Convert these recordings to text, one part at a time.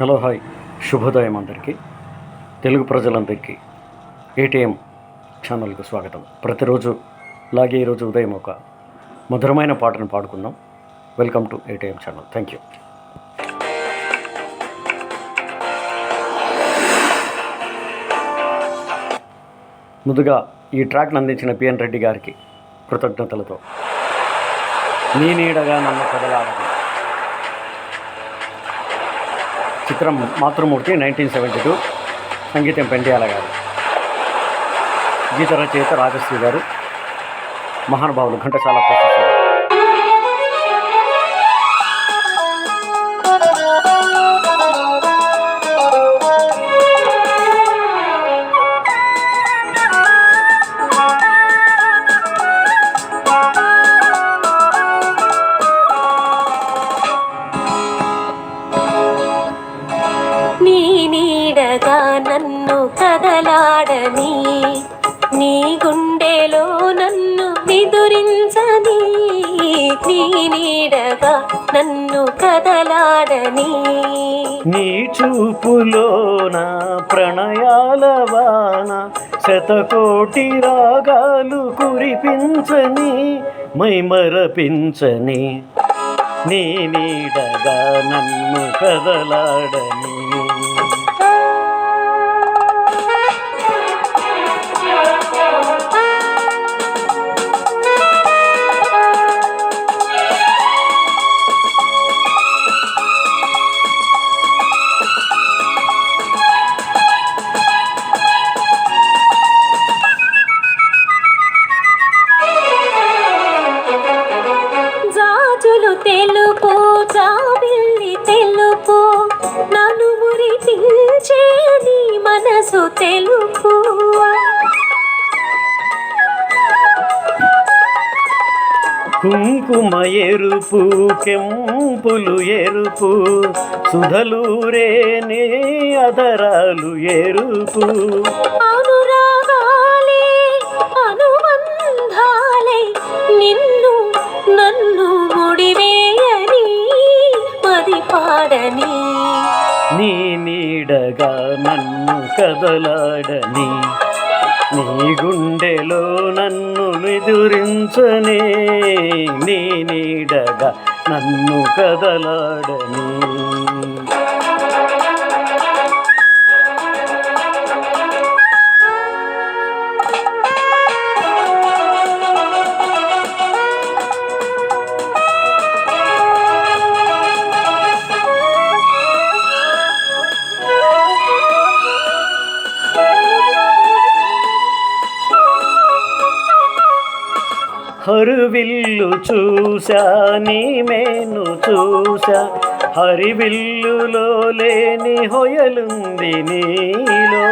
Hello hi శుభోదయం అందరికీ. తెలుగు ప్రజలందరికీ ఏటీఎం ఛానల్కు స్వాగతం. ప్రతిరోజు లాగే ఈరోజు ఉదయం ఒక మధురమైన పాటను పాడుకుందాం. Welcome to ATM channel. Thank you. ముందుగా ఈ ట్రాక్ను అందించిన పిఎన్ రెడ్డి గారికి కృతజ్ఞతలతో. నీ నీడగా నన్ను కదలాడదు చిత్రం మాతృమూర్తి నైన్టీన్ సెవెంటీ టూ సంగీతం పెండియాల గారు. గీత రచయిత రాజశ్రీ గారు మహానుభావులు ఘంటసాల ప్రొఫెసర్ నీ నీడగా నన్ను కదలాడని నీ గుండెలో నన్ను నిదురించని నీ నీడగా నన్ను కదలాడని. నీ చూపులో నా ప్రణయాల వాన శతకోటి రాగాలు కురిపించని మైమరపించని నీ నీడగా నన్ను కదలాడని. తెలుపు జాబిల్లి తెలుపు నన్ను మురిపించే నీ మనసు తెలుపు. కుంకుమ ఎరుపు కెంపులు ఎరుపు సుధలూరే నే అదరాలు ఎరుపు నీడగా నన్ను కదలాడని నీ గుండెలో నన్ను నిదురించనే నీ నీడగా నన్ను కదలాడని హరువిల్లు చూసా నీ మేను చూసా హరివిల్లులో లేని హొయలుంది నీలో.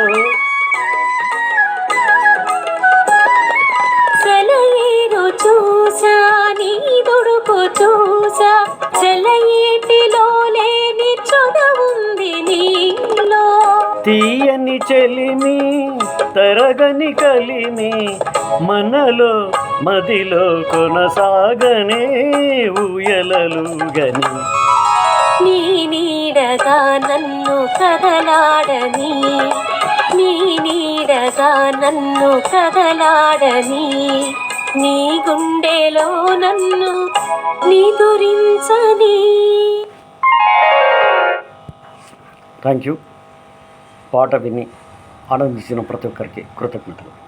సెలయేరు చూసా నీ దుడుకు చూసా సెలయేటిలో లేని చొదవుంది నీలో. తీయని చెలిమి తరగని కలిమి మనలో మదిలో కొనసాగనే ఊయలలుగని. నీ నీడగా నన్ను కదలాడని నీ నీడగా నన్ను కదలాడని నీ గుండెలో నన్ను నిదురించని. థ్యాంక్ యూ పాట విని ఆనందించిన ప్రతి ఒక్కరికి కృతజ్ఞతలు.